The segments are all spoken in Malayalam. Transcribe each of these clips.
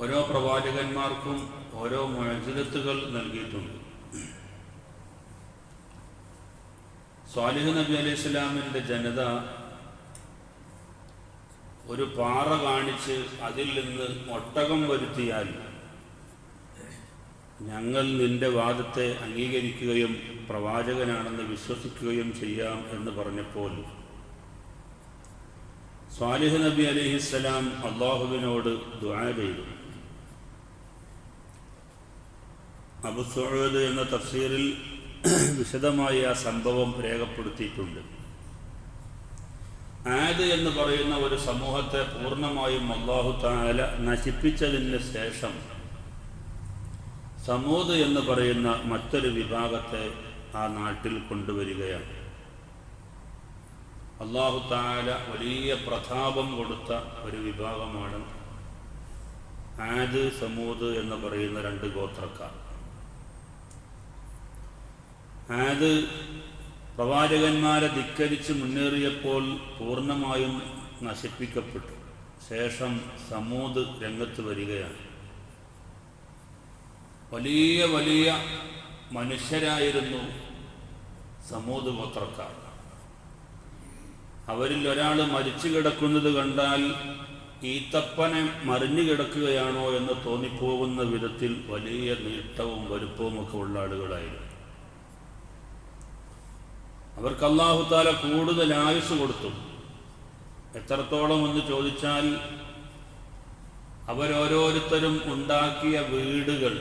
ഓരോ പ്രവാചകന്മാർക്കും ഓരോ മുഴജിലത്തുകൾ നൽകിയിട്ടുണ്ട്. സ്വാലിഹ് നബി അലൈഹി ഇസ്ലാമിന്റെ ജനത ഒരു പാറ കാണിച്ച് അതിൽ നിന്ന് ഒട്ടകം വരുത്തിയാൽ ഞങ്ങൾ നിന്റെ വാദത്തെ അംഗീകരിക്കുകയും പ്രവാചകനാണെന്ന് വിശ്വസിക്കുകയും ചെയ്യാം എന്ന് പറഞ്ഞപ്പോൾ സ്വാലിഹ് നബി അലൈഹിസ്സലാം അള്ളാഹുവിനോട് ദുആ ചെയ്തു. അബു സുഹൂദ് എന്ന തഫ്സീറിൽ വിശദമായി ആ സംഭവം രേഖപ്പെടുത്തിയിട്ടുണ്ട്. ആദ് എന്ന് പറയുന്ന ഒരു സമൂഹത്തെ പൂർണമായും അള്ളാഹു താല നശിപ്പിച്ചതിന് ശേഷം സമൂത് എന്ന് പറയുന്ന മറ്റൊരു വിഭാഗത്തെ ആ നാട്ടിൽ കൊണ്ടുവരികയാണ്. അള്ളാഹു താല വലിയ പ്രതാപം കൊടുത്ത ഒരു വിഭാഗമാണ് ആദ് സമൂത് എന്ന് പറയുന്ന രണ്ട് ഗോത്രക്കാർ. ആദ് പ്രവാചകന്മാരെ ധിക്കരിച്ച് മുന്നേറിയപ്പോൾ പൂർണമായും നശിപ്പിക്കപ്പെട്ടു. ശേഷം സമൂത് രംഗത്ത് വരികയാണ്. വലിയ വലിയ മനുഷ്യരായിരുന്നു സമൂത് ഗോത്രക്കാർ. അവരിൽ ഒരാൾ മരിച്ചു കിടക്കുന്നത് കണ്ടാൽ ഈത്തപ്പനെ മറിഞ്ഞു കിടക്കുകയാണോ എന്ന് തോന്നിപ്പോകുന്ന വിധത്തിൽ വലിയ നീട്ടവും വലുപ്പവും ഒക്കെ ഉള്ള ആളുകളായിരുന്നു. അവർക്ക് അള്ളാഹുത്താല കൂടുതൽ ആയുസ് കൊടുത്തു. എത്രത്തോളം എന്ന് ചോദിച്ചാൽ അവരോരോരുത്തരും ഉണ്ടാക്കിയ വീടുകൾ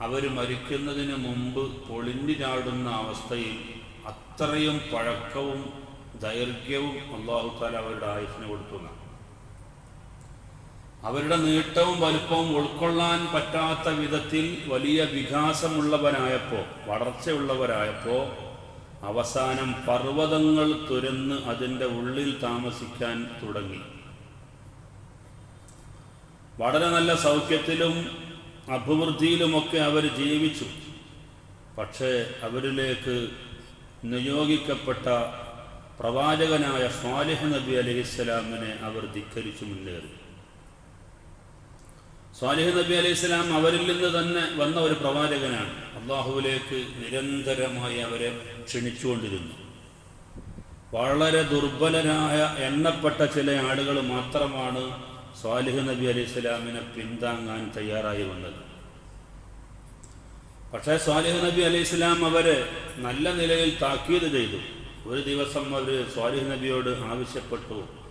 അവർ മരിക്കുന്നതിന് മുമ്പ് പൊളിഞ്ഞു ചാടുന്ന അവസ്ഥയിൽ അത്രയും പഴക്കവും ദൈർഘ്യവും അള്ളാഹുത്താല അവരുടെ ആയുസിന് കൊടുത്തു അവരുടെ നീട്ടവും വലുപ്പവും ഉൾക്കൊള്ളാൻ പറ്റാത്ത വിധത്തിൽ വലിയ വികാസമുള്ളവരായപ്പോൾ വളർച്ചയുള്ളവരായപ്പോൾ അവസാനം പർവതങ്ങൾ തുരന്ന് അതിന്റെ ഉള്ളിൽ താമസിക്കാൻ തുടങ്ങി. വളരെ നല്ല സൗഖ്യത്തിലും അഭിവൃദ്ധിയിലുമൊക്കെ അവർ ജീവിച്ചു. പക്ഷേ അവരിലേക്ക് നിയോഗിക്കപ്പെട്ട പ്രവാചകനായ സ്വാലിഹ് നബി അലൈഹിസ്സലാമിനെ അവർ ധിക്കരിച്ചു മുന്നേറി. സ്വാലിഹ് നബി അലൈഹി സ്വലാം അവരിൽ നിന്ന് തന്നെ വന്ന ഒരു പ്രവാചകനാണ്. അള്ളാഹുവിലേക്ക് നിരന്തരമായി അവരെ ക്ഷണിച്ചുകൊണ്ടിരുന്നു. വളരെ ദുർബലരായ എണ്ണപ്പെട്ട ചില ആളുകൾ മാത്രമാണ് സാലിഹ് നബി അലൈഹി സ്വലാമിനെ പിന്താങ്ങാൻ തയ്യാറായി വന്നത്. പക്ഷേ സാലിഹ് നബി അലൈഹി സ്വലാം അവരെ നല്ല നിലയിൽ താക്കീത് ചെയ്തു. ഒരു ദിവസം അവർ സ്വാലിഹ് നബിയോട് ആവശ്യപ്പെട്ടു.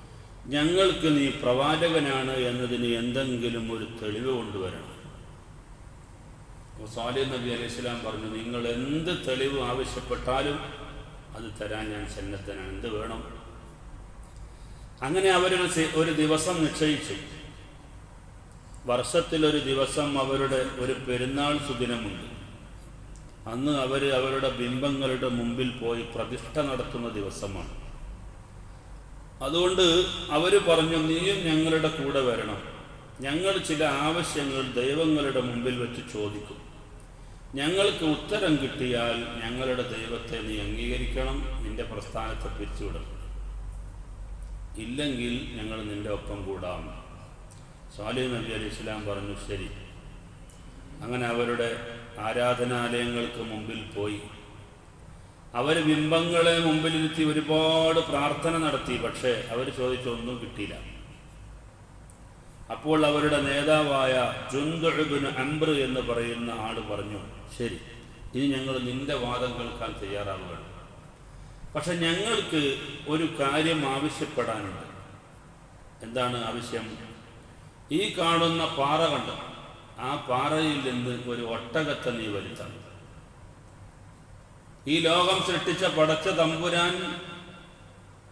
ഞങ്ങൾക്ക് നീ പ്രവാചകനാണ് എന്നതിന് എന്തെങ്കിലും ഒരു തെളിവ് കൊണ്ടുവരണം. സാലിഹ് നബി അലൈഹി സ്വലാം പറഞ്ഞു നിങ്ങൾ എന്ത് തെളിവ് ആവശ്യപ്പെട്ടാലും അത് തരാൻ ഞാൻ സന്നദ്ധനാണ്. എന്ത് വേണം? അങ്ങനെ അവരൊരു ഒരു ദിവസം നിശ്ചയിച്ചു. വർഷത്തിലൊരു ദിവസം അവരുടെ ഒരു പെരുന്നാൾ സുദിനമുണ്ട്. അന്ന് അവർ അവരുടെ ബിംബങ്ങളുടെ മുമ്പിൽ പോയി പ്രതിഷ്ഠ നടത്തുന്ന ദിവസമാണ്. അതുകൊണ്ട് അവർ പറഞ്ഞു നീയും ഞങ്ങളുടെ കൂടെ വരണം. ഞങ്ങൾ ചില ആവശ്യങ്ങൾ ദൈവങ്ങളുടെ മുമ്പിൽ വെച്ച് ചോദിക്കും. ഞങ്ങൾക്ക് ഉത്തരം കിട്ടിയാൽ ഞങ്ങളുടെ ദൈവത്തെ നീ അംഗീകരിക്കണം നിന്റെ പ്രസ്ഥാനത്തെ പിരിച്ചുവിടണം. ഇല്ലെങ്കിൽ ഞങ്ങൾ നിന്റെ ഒപ്പം കൂടാം. സാലിഹ് നബി അലി ഇസ്ലാം പറഞ്ഞു ശരി. അങ്ങനെ അവരുടെ ആരാധനാലയങ്ങൾക്ക് മുമ്പിൽ പോയി. അവർ ബിംബങ്ങളെ മുമ്പിലിരുത്തി ഒരുപാട് പ്രാർത്ഥന നടത്തി പക്ഷേ അവർ ചോദിച്ചൊന്നും കിട്ടിയില്ല. അപ്പോൾ അവരുടെ നേതാവായ ജുന്ദുബിന് അംബ്ര എന്ന് പറയുന്ന ആൾ പറഞ്ഞു ശരി ഇനി ഞങ്ങൾ നിന്റെ വാദം കേൾക്കാൻ തയ്യാറാവുകയാണ്. പക്ഷെ ഞങ്ങൾക്ക് ഒരു കാര്യം ആവശ്യപ്പെടാനുണ്ട്. എന്താണ് ആവശ്യം? ഈ കാണുന്ന പാറ കണ്ട്? ആ പാറയിൽ നിന്ന് ഒരു ഒട്ടകത്തെ നീ വരുത്തണം. ഈ ലോകം സൃഷ്ടിച്ച പടച്ച തമ്പുരാൻ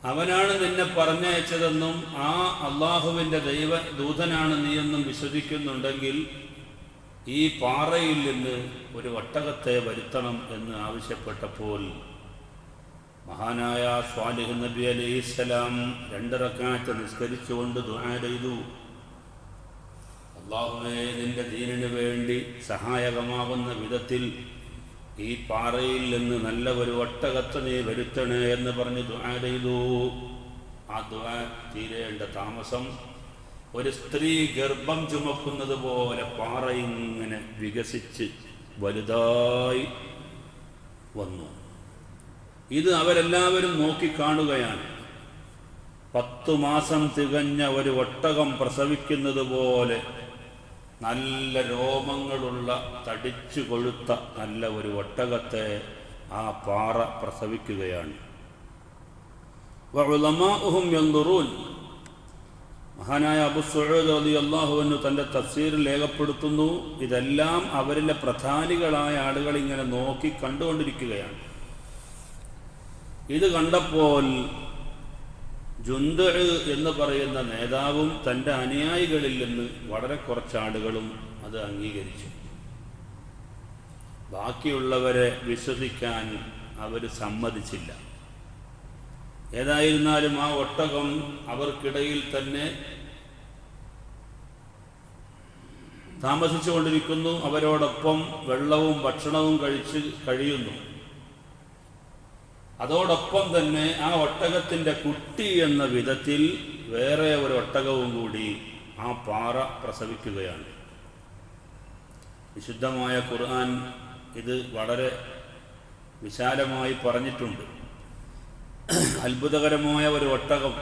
അവനാണ് നിന്നെ പറഞ്ഞയച്ചതെന്നും ആ അള്ളാഹുവിന്റെ ദൈവ ദൂതനാണ് എന്നും വിശ്വസിക്കുന്നുണ്ടെങ്കിൽ ഈ പാറയിൽ നിന്ന് ഒരു ഒട്ടകത്തെ വരുത്തണം എന്ന് ആവശ്യപ്പെട്ടപ്പോൾ മഹാനായ സ്വാലിഹ് നബി അലൈഹിസ്സലാം രണ്ടിറക്കാറ്റ് നിസ്കരിച്ചുകൊണ്ട് ദുആ ചെയ്തു. അള്ളാഹുവേ നിന്റെ ദീനിനു വേണ്ടി സഹായകമാകുന്ന വിധത്തിൽ ഈ പാറയിൽ നിന്ന് നല്ല ഒരു ഒട്ടകത്ത് നീ വരുത്തണേ എന്ന് പറഞ്ഞ് ദുആ ചെയ്തു. ആ ദുആ തീരേണ്ട താമസം ഒരു സ്ത്രീ ഗർഭം ചുമക്കുന്നത് പോലെ പാറ ഇങ്ങനെ വികസിച്ച് വലുതായി വന്നു. ഇത് അവരെല്ലാവരും നോക്കിക്കാണുകയാണ് പത്തു മാസം തികഞ്ഞ ഒരു ഒട്ടകം പ്രസവിക്കുന്നത് പോലെ നല്ല രോമങ്ങളുള്ള തടിച്ചു കൊഴുത്ത നല്ല ഒരു ഒട്ടകത്തെ ആ പാറ പ്രസവിക്കുകയാണ്. മഹാനായ അബു സുഹൈദ് അലി അള്ളാഹുവിന് തന്റെ തഫ്സീരിൽ രേഖപ്പെടുത്തുന്നു ഇതെല്ലാം അവരിലെ പ്രധാനികളായ ആളുകൾ ഇങ്ങനെ നോക്കി കണ്ടുകൊണ്ടിരിക്കുകയാണ്. ഇത് കണ്ടപ്പോൾ ജുന്ദ എന്ന് പറയുന്ന നേതാവും തന്റെ അനുയായികളിൽ നിന്ന് വളരെ കുറച്ചാളുകളും അത് അംഗീകരിച്ചു. ബാക്കിയുള്ളവരെ വിശ്വസിക്കാൻ അവർ സമ്മതിച്ചില്ല. ഏതായിരുന്നാലും ആ ഒട്ടകം അവർക്കിടയിൽ തന്നെ താമസിച്ചുകൊണ്ടിരിക്കുന്നു. അവരോടൊപ്പം വെള്ളവും ഭക്ഷണവും കഴിച്ച് കഴിയുന്നു. അതോടൊപ്പം തന്നെ ആ ഒട്ടകത്തിന്റെ കുട്ടി എന്ന വിധത്തിൽ വേറെ ഒരു ഒട്ടകവും കൂടി ആ പാറ പ്രസവിക്കുകയാണ്. വിശുദ്ധമായ ഖുർആൻ ഇത് വളരെ വിശാലമായി പറഞ്ഞിട്ടുണ്ട്. അത്ഭുതകരമായ ഒരു ഒട്ടകം.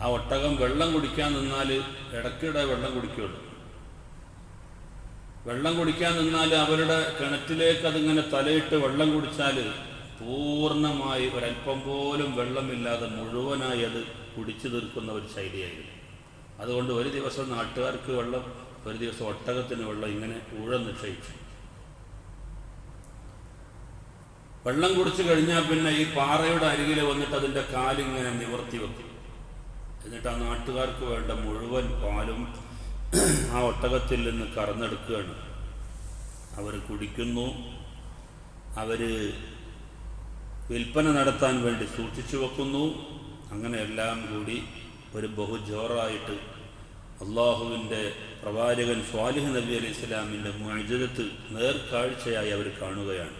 ആ ഒട്ടകം വെള്ളം കുടിക്കാൻ നിന്നാൽ ഇടയ്ക്കിടെ വെള്ളം കുടിക്കുള്ളൂ. വെള്ളം കുടിക്കാൻ നിന്നാൽ അവരുടെ കിണറ്റിലേക്ക് അതിങ്ങനെ തലയിട്ട് വെള്ളം കുടിച്ചാൽ പൂർണമായി ഒരല്പം പോലും വെള്ളമില്ലാതെ മുഴുവനായി അത് കുടിച്ചു തീർക്കുന്ന ഒരു ശൈലിയായിരുന്നു. അതുകൊണ്ട് ഒരു ദിവസം നാട്ടുകാർക്ക് വെള്ളം ഒരു ദിവസം ഒട്ടകത്തിന് വെള്ളം ഇങ്ങനെ ഊഴം നിക്ഷയിച്ചു വെള്ളം കുടിച്ചു കഴിഞ്ഞാൽ പിന്നെ ഈ പാറയുടെ അരികിൽ വന്നിട്ട് അതിന്റെ കാലിങ്ങനെ നിവർത്തി വെക്കും. എന്നിട്ട് ആ നാട്ടുകാർക്ക് വേണ്ട മുഴുവൻ പാലും ആ ഒട്ടകത്തിൽ നിന്ന് കറന്നെടുക്കുകയാണ്. അവർ കുടിക്കുന്നു. അവർ വിൽപ്പന നടത്താൻ വേണ്ടി സൂക്ഷിച്ചു വെക്കുന്നു. അങ്ങനെ എല്ലാം കൂടി ഒരു ബഹുജോറായിട്ട് അള്ളാഹുവിന്റെ പ്രവാചകൻ സ്വാലിഹ് നബി അലൈഹി ഇസ്ലാമിന്റെ മുഴുജത്ത് നേർക്കാഴ്ചയായി അവർ കാണുകയാണ്.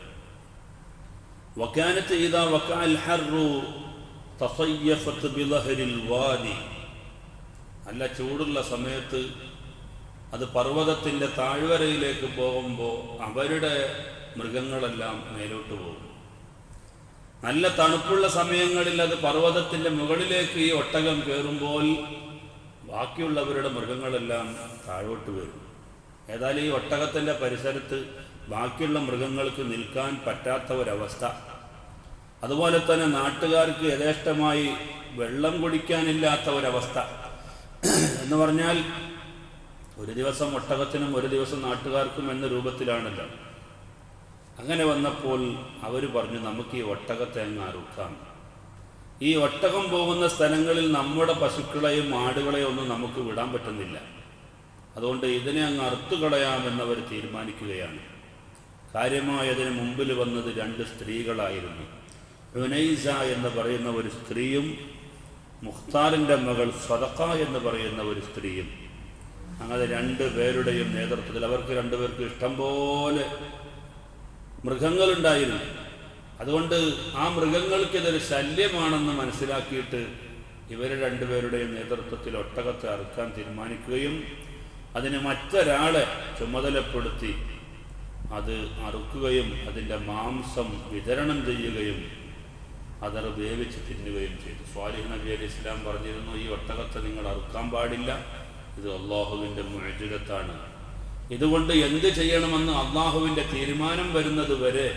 വക്കാനത്ത് ഈദാ വക്കാൽ ഹർറു തസയ്യഫത്ത് ബിലഹരിൽ വാദി. അല്ല ചൂടുള്ള സമയത്ത് അത് പർവതത്തിന്റെ താഴ്വരയിലേക്ക് പോകുമ്പോൾ അവരുടെ മൃഗങ്ങളെല്ലാം മേലോട്ട് പോകും. നല്ല തണുപ്പുള്ള സമയങ്ങളിൽ അത് പർവതത്തിന്റെ മുകളിലേക്ക് ഈ ഒട്ടകം കയറുമ്പോൾ ബാക്കിയുള്ളവരുടെ മൃഗങ്ങളെല്ലാം താഴോട്ട് വരും. ഏതായാലും ഈ ഒട്ടകത്തിന്റെ പരിസരത്ത് ബാക്കിയുള്ള മൃഗങ്ങൾക്ക് നിൽക്കാൻ പറ്റാത്ത ഒരവസ്ഥ അതുപോലെ തന്നെ നാട്ടുകാർക്ക് യഥേഷ്ടമായി വെള്ളം കുടിക്കാനില്ലാത്ത ഒരവസ്ഥ എന്ന് പറഞ്ഞാൽ ഒരു ദിവസം ഒട്ടകത്തിനും ഒരു ദിവസം നാട്ടുകാർക്കും എന്ന രൂപത്തിലാണല്ലോ. അങ്ങനെ വന്നപ്പോൾ അവർ പറഞ്ഞു നമുക്ക് ഈ ഒട്ടകത്തെ അങ്ങ് അറുക്കാം. ഈ ഒട്ടകം പോകുന്ന സ്ഥലങ്ങളിൽ നമ്മുടെ പശുക്കളെയും ആടുകളെയും ഒന്നും നമുക്ക് വിടാൻ പറ്റുന്നില്ല. അതുകൊണ്ട് ഇതിനെ അങ്ങ് അറുത്തുകളയാമെന്നവർ തീരുമാനിക്കുകയാണ്. കാര്യമായതിന് മുമ്പിൽ വന്നത് രണ്ട് സ്ത്രീകളായിരുന്നു. ഹുനൈസ എന്ന് പറയുന്ന ഒരു സ്ത്രീയും മുഖ്താറിന്റെ മകൾ സ്വതക്ക എന്ന് പറയുന്ന ഒരു സ്ത്രീയും. അങ്ങനെ രണ്ട് പേരുടെയും നേതൃത്വത്തിൽ അവർക്ക് രണ്ടുപേർക്ക് ഇഷ്ടം പോലെ മൃഗങ്ങളുണ്ടായിരുന്നു. അതുകൊണ്ട് ആ മൃഗങ്ങൾക്കിതൊരു ശല്യമാണെന്ന് മനസ്സിലാക്കിയിട്ട് ഇവർ രണ്ടുപേരുടെയും നേതൃത്വത്തിൽ ഒട്ടകത്തെ അറുക്കാൻ തീരുമാനിക്കുകയും അതിന് മറ്റൊരാളെ ചുമതലപ്പെടുത്തി അത് അറുക്കുകയും അതിന്റെ മാംസം വിതരണം ചെയ്യുകയും അതർ വേവിച്ച് തിന്നുകയും ചെയ്തു. സ്വാലിഹ് നബി അലി ഇസ്ലാം പറഞ്ഞിരുന്നു ഈ ഒട്ടകത്തെ നിങ്ങൾ അറുക്കാൻ പാടില്ല. ഇത് അള്ളാഹുവിന്റെ മുഴജിരത്താണ് ഇതുകൊണ്ട് എന്ത് ചെയ്യണമെന്ന് അള്ളാഹുവിന്റെ തീരുമാനം വരുന്നത് വരെ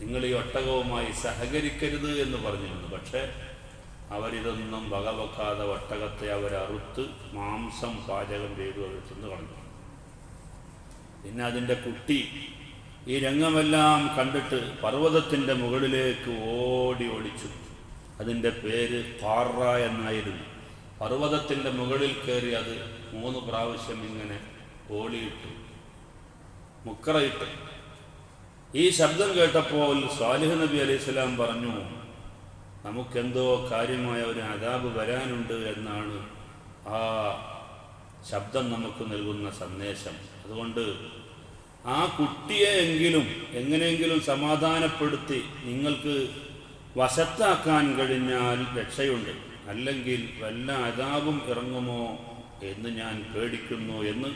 നിങ്ങൾ ഈ ഒട്ടകവുമായി സഹകരിക്കരുത് എന്ന് പറഞ്ഞിരുന്നു. പക്ഷേ അവരിതൊന്നും വകവെക്കാതെ ഒട്ടകത്തെ അവരറുത്ത് മാംസം പാചകം ചെയ്തു അവർ തിന്നു കളഞ്ഞു. പിന്നെ അതിന്റെ കുട്ടി ഈ രംഗമെല്ലാം കണ്ടിട്ട് പർവതത്തിന്റെ മുകളിലേക്ക് ഓടി ഒളിച്ചു. അതിന്റെ പേര് പാറ എന്നായിരുന്നു. പർവതത്തിന്റെ മുകളിൽ കയറി അത് മൂന്ന് പ്രാവശ്യം ഇങ്ങനെ ഓളിയിട്ടു മുക്കറയിട്ടു. ഈ ശബ്ദം കേട്ടപ്പോൾ സ്വാലിഹ് നബി അലൈഹി സ്വലാം പറഞ്ഞു നമുക്കെന്തോ കാര്യമായ ഒരു അതാബ് വരാനുണ്ട് എന്നാണ് ആ ശബ്ദം നമുക്ക് നൽകുന്ന സന്ദേശം. അതുകൊണ്ട് ആ കുട്ടിയെ എങ്കിലും എങ്ങനെയെങ്കിലും സമാധാനപ്പെടുത്തി നിങ്ങൾക്ക് വശത്താക്കാൻ കഴിഞ്ഞാൽ രക്ഷയുണ്ട്. അല്ലെങ്കിൽ വല്ല അതാപും ഇറങ്ങുമോ എന്ന് ഞാൻ പേടിക്കുന്നു എന്ന്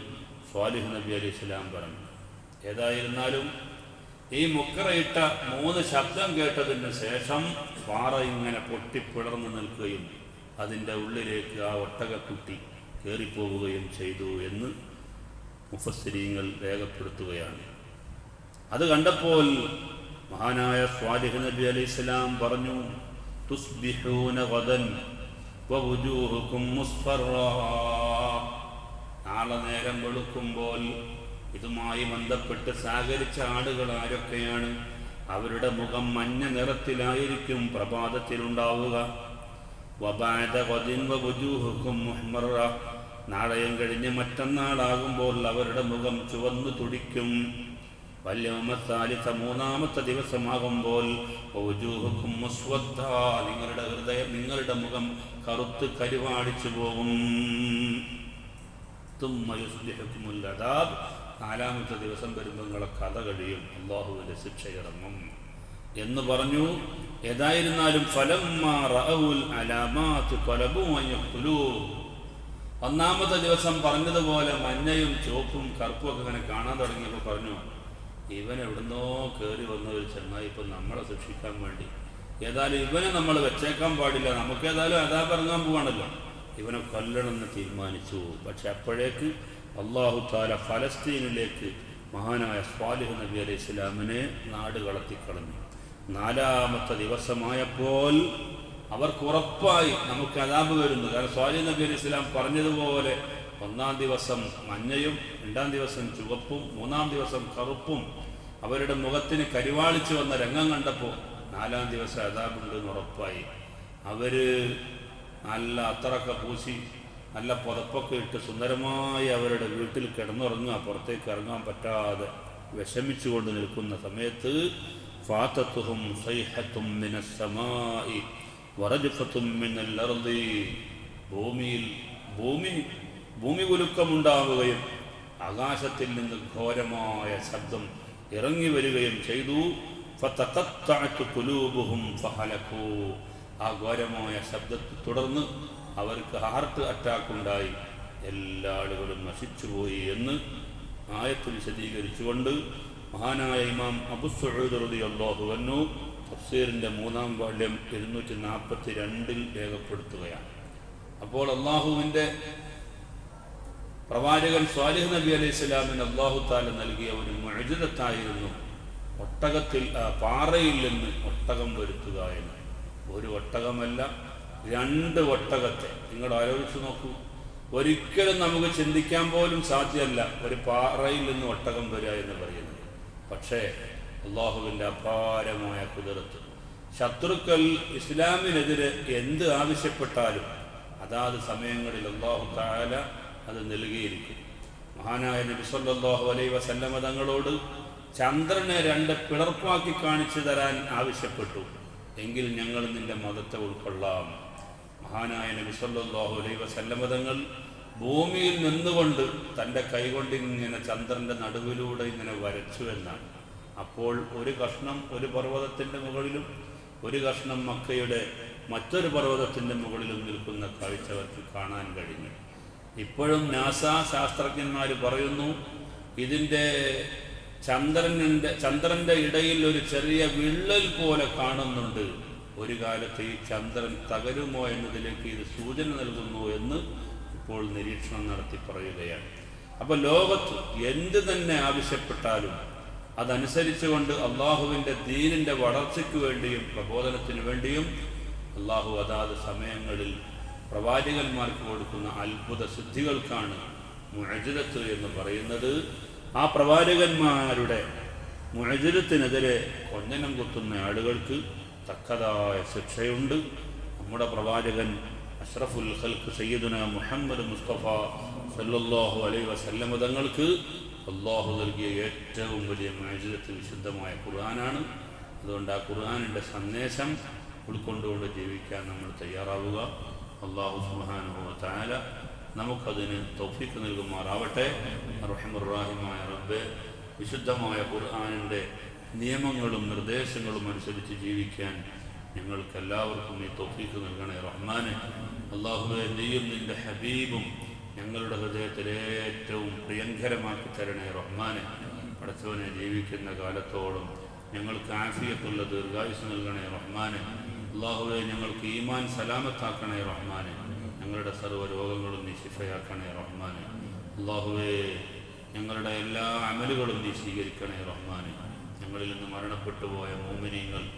സ്വാലിഹ് നബി അലി ഇസ്ലാം പറഞ്ഞു. ഏതായിരുന്നാലും ഈ മുക്കറയിട്ട മൂന്ന് ശബ്ദം കേട്ടതിന് ശേഷം പാറ ഇങ്ങനെ പൊട്ടിപ്പിളർന്നു നിൽക്കുകയും അതിന്റെ ഉള്ളിലേക്ക് ആ ഒട്ടകക്കുട്ടി കയറിപ്പോവുകയും ചെയ്തു എന്ന് മുഫസ്സിരീങ്ങൾ രേഖപ്പെടുത്തുകയാണ്. അത് കണ്ടപ്പോൾ മഹാനായ സ്വാലിഹ് നബി അലൈഹി സ്വലാം പറഞ്ഞു തുസ്ബിഹൂന മുസ്ഫറാ നാളെ നേരം വെളുക്കുമ്പോൾ ഇതുമായി ബന്ധപ്പെട്ട് സഹകരിച്ച ആളുകൾ ആരൊക്കെയാണ്? അവരുടെ മുഖം മഞ്ഞ നിറത്തിലായിരിക്കും പ്രഭാതത്തിലുണ്ടാവുക. നാളെയും കഴിഞ്ഞ് മറ്റന്നാളാകുമ്പോൾ അവരുടെ മുഖം ചുവന്നു തുടിക്കും. വല്യമാലിത്ത മൂന്നാമത്തെ ദിവസമാകുമ്പോൾ നിങ്ങളുടെ ഹൃദയം നിങ്ങളുടെ മുഖം കറുത്ത് കരുവാടിച്ചു പോകും. അദാബ്. നാലാമത്തെ ദിവസം വരുമ്പോൾ നിങ്ങളെ കഥ കഴിയും. അള്ളാഹുവിന്റെ ശിക്ഷ ഇറങ്ങും എന്ന് പറഞ്ഞു ഏതായിരുന്നാലും ഒന്നാമത്തെ ദിവസം പറഞ്ഞതുപോലെ മഞ്ഞയും ചുവപ്പും കറുപ്പും ഒക്കെ ഇങ്ങനെ കാണാൻ തുടങ്ങിയപ്പോൾ പറഞ്ഞു ഇവൻ എവിടുന്നോ കയറി വന്ന ഒരു ചെന്നായി ഇപ്പം നമ്മളെ ശിക്ഷിക്കാൻ വേണ്ടി. ഏതായാലും ഇവനെ നമ്മൾ വെച്ചേക്കാൻ പാടില്ല. നമുക്ക് ഏതായാലും അതാ പറഞ്ഞാൽ പോവാണല്ലോ. ഇവനെ കൊല്ലണമെന്ന് തീരുമാനിച്ചു. പക്ഷെ അപ്പോഴേക്ക് അള്ളാഹു താല ഫലസ്തീനിലേക്ക് മഹാനായ സ്വാലിഹ് നബി അലൈഹി ഇസ്ലാമിനെ നാട് കളത്തിക്കളഞ്ഞു നാലാമത്തെ ദിവസമായപ്പോൾ അവർക്ക് ഉറപ്പായി നമുക്ക് അതാപ് വരുന്നു. കാരണം സ്വാലിഹ് നബി അലൈഹി ഇസ്ലാം പറഞ്ഞതുപോലെ ഒന്നാം ദിവസം മഞ്ഞയും രണ്ടാം ദിവസം ചുവപ്പും മൂന്നാം ദിവസം കറുപ്പും അവരുടെ മുഖത്തിന് കരിവാളിച്ചു വന്ന രംഗം കണ്ടപ്പോൾ നാലാം ദിവസം അതാബുണ്ടെന്ന് ഉറപ്പായി. അവർ നല്ല അത്തറൊക്കെ പൂശി നല്ല പുതപ്പൊക്കെ ഇട്ട് സുന്ദരമായി അവരുടെ വീട്ടിൽ കിടന്നുറങ്ങുക പുറത്തേക്ക് ഇറങ്ങാൻ പറ്റാതെ വിഷമിച്ചുകൊണ്ട് നിൽക്കുന്ന സമയത്ത് ഫാത്തത്തുഹും സൈഹത്തും മിനസ്സമായി വറജുഫത്തും അർദി ഭൂമിയിൽ ഭൂമി ഭൂമി കുലുക്കമുണ്ടാവുകയും ആകാശത്തിൽ നിന്ന് ഘോരമായ ശബ്ദം ഇറങ്ങി വരികയും ചെയ്തു. ആ ഘോരമായ ശബ്ദത്തെ തുടർന്ന് അവർക്ക് ഹാർട്ട് അറ്റാക്ക് ഉണ്ടായി. എല്ലാ ആളുകളും നശിച്ചുപോയി എന്ന് ആയത്ത് വിശദീകരിച്ചുകൊണ്ട് മഹാനായ ഇമാം അബു സഹൂദ് റളിയല്ലാഹു അൻഹു തഫ്സീറിന്റെ മൂന്നാം വാള്യം ഇരുന്നൂറ്റി നാൽപ്പത്തി രണ്ടിൽ രേഖപ്പെടുത്തുകയാണ്. അപ്പോൾ അള്ളാഹുവിന്റെ പ്രവാചകൻ സ്വാലിഹ് നബി അലൈഹി സ്വലാമിന് അള്ളാഹു താല നൽകിയ ഒരു മഴുതത്തായിരുന്നു ഒട്ടകത്തിൽ പാറയിൽ നിന്ന് ഒട്ടകം വരുത്തുക എന്ന്. ഒരു ഒട്ടകമല്ല രണ്ട് ഒട്ടകത്തെ. നിങ്ങൾ ആലോചിച്ച് നോക്കൂ. ഒരിക്കലും നമുക്ക് ചിന്തിക്കാൻ പോലും സാധ്യമല്ല ഒരു പാറയിൽ നിന്ന് ഒട്ടകം വരിക എന്ന് പറയുന്നത്. പക്ഷേ അള്ളാഹുവിന്റെ അപാരമായ കുതിരത്ത്. ശത്രുക്കൾ ഇസ്ലാമിനെതിരെ എന്ത് ആവശ്യപ്പെട്ടാലും അതാത് സമയങ്ങളിൽ അള്ളാഹു താല അത് നൽകിയിരിക്കും. മഹാനായ നബി സല്ലല്ലാഹു അലൈഹി വസല്ലമ തങ്ങളോട് ചന്ദ്രനെ രണ്ട് പിളർപ്പാക്കി കാണിച്ചു തരാൻ ആവശ്യപ്പെട്ടു. എങ്കിൽ ഞങ്ങൾ നിന്റെ മതത്തെ ഉൾക്കൊള്ളാം. മഹാനായ നബി സല്ലല്ലാഹു അലൈഹി വസല്ലമ തങ്ങൾ ഭൂമിയിൽ നിന്നുകൊണ്ട് തന്റെ കൈകൊണ്ട് ഇങ്ങനെ ചന്ദ്രന്റെ നടുവിലൂടെ ഇങ്ങനെ വരച്ചു എന്നാണ്. അപ്പോൾ ഒരു കഷ്ണം ഒരു പർവതത്തിന്റെ മുകളിലും ഒരു കഷ്ണം മക്കയുടെ മറ്റൊരു പർവതത്തിന്റെ മുകളിലും നിൽക്കുന്ന കാഴ്ച അവർക്ക് കാണാൻ കഴിഞ്ഞു. ഇപ്പോഴും നാസ ശാസ്ത്രജ്ഞന്മാർ പറയുന്നു ഇതിന്റെ ചന്ദ്രനിന്റെ ചന്ദ്രന്റെ ഇടയിൽ ഒരു ചെറിയ വിള്ളൽ പോലെ കാണുന്നുണ്ട്. ഒരു കാലത്ത് ഈ ചന്ദ്രൻ തകരുമോ എന്നതിലേക്ക് ഇത് സൂചന നൽകുന്നു എന്ന് ഇപ്പോൾ നിരീക്ഷണം നടത്തി പറയുകയാണ്. അപ്പോൾ ലോകത്ത് എന്ത് തന്നെ ആവശ്യപ്പെട്ടാലും അതനുസരിച്ചുകൊണ്ട് അള്ളാഹുവിന്റെ ദീനിന്റെ വളർച്ചയ്ക്ക് വേണ്ടിയും പ്രബോധനത്തിന് വേണ്ടിയും അള്ളാഹു അതാത് സമയങ്ങളിൽ പ്രവാചകന്മാർക്ക് കൊടുക്കുന്ന അത്ഭുത സിദ്ധികൾക്കാണ് മുഴജിരത്ത് എന്ന് പറയുന്നത്. ആ പ്രവാചകന്മാരുടെ മുഴജിരത്തിനെതിരെ കൊഞ്ഞനം കുത്തുന്ന ആളുകൾക്ക് തക്കതായ ശിക്ഷയുണ്ട്. നമ്മുടെ പ്രവാചകൻ അഷ്റഫുൽ ഖൽക്ക് സയ്യിദുന മുഹമ്മദ് മുസ്തഫ സല്ലല്ലാഹു അലൈഹി വസല്ലമ തങ്ങൾക്ക് അള്ളാഹു നൽകിയ ഏറ്റവും വലിയ മുഴജിരത്ത് വിശുദ്ധമായ ഖുർആനാണ്. അതുകൊണ്ട് ആ ഖുർആാനിന്റെ സന്ദേശം ഉൾക്കൊണ്ടുകൊണ്ട് ജീവിക്കാൻ നമ്മൾ തയ്യാറാവുക. അള്ളാഹു താല നമുക്കതിന് തൗഫീക്ക് നൽകുമാറാവട്ടെ. റഹിമുറാഹിമായ റബ്ബെ വിശുദ്ധമായ ഖുർആാനിന്റെ നിയമങ്ങളും നിർദ്ദേശങ്ങളും അനുസരിച്ച് ജീവിക്കാൻ ഞങ്ങൾക്ക് ഈ തൗഫീക്ക് നൽകണേ റഹ്മാനെ. അള്ളാഹുവെ നീയും നിന്റെ ഹബീബും ഞങ്ങളുടെ ഹൃദയത്തിൽ ഏറ്റവും പ്രിയങ്കരമാക്കി തരണേ റഹ്മാനെ. പടച്ചവനെ ജീവിക്കുന്ന കാലത്തോളം ഞങ്ങൾക്ക് ആഫിയത്തുള്ള ദീർഘായുസ് നൽകണേ റഹ്മാനെ. അള്ളാഹുവെ ഞങ്ങൾക്ക് ഈമാൻ സലാമത്താക്കണേ റഹ്മാനെ. ഞങ്ങളുടെ സർവ രോഗങ്ങളും നീ ശിഫയാക്കണേ റഹ്മാനെ. അള്ളാഹുവെ ഞങ്ങളുടെ എല്ലാ അമലുകളും നീ സ്വീകരിക്കണേ റഹ്മാനെ. ഞങ്ങളിൽ നിന്ന് മരണപ്പെട്ടു പോയ മോമിനിയങ്ങൾ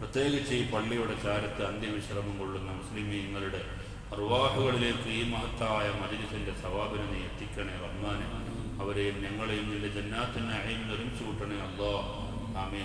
പ്രത്യേകിച്ച് ഈ പള്ളിയുടെ ചാരത്ത് അന്ത്യവിശ്രമം കൊള്ളുന്ന മുസ്ലിമീങ്ങളുടെ അറുവാഹുകളിലേക്ക് ഈ മഹത്തായ മജിലിസിന്റെ സവാബിനെ നീ എത്തിക്കണേ റഹ്മാനെ. അവരെയും ഞങ്ങളെയും നിന്റെ ജന്നാത്തിന് അഴിയും നിർമ്മിച്ചു കൂട്ടണേ അള്ളാഹ്. ആമീൻ.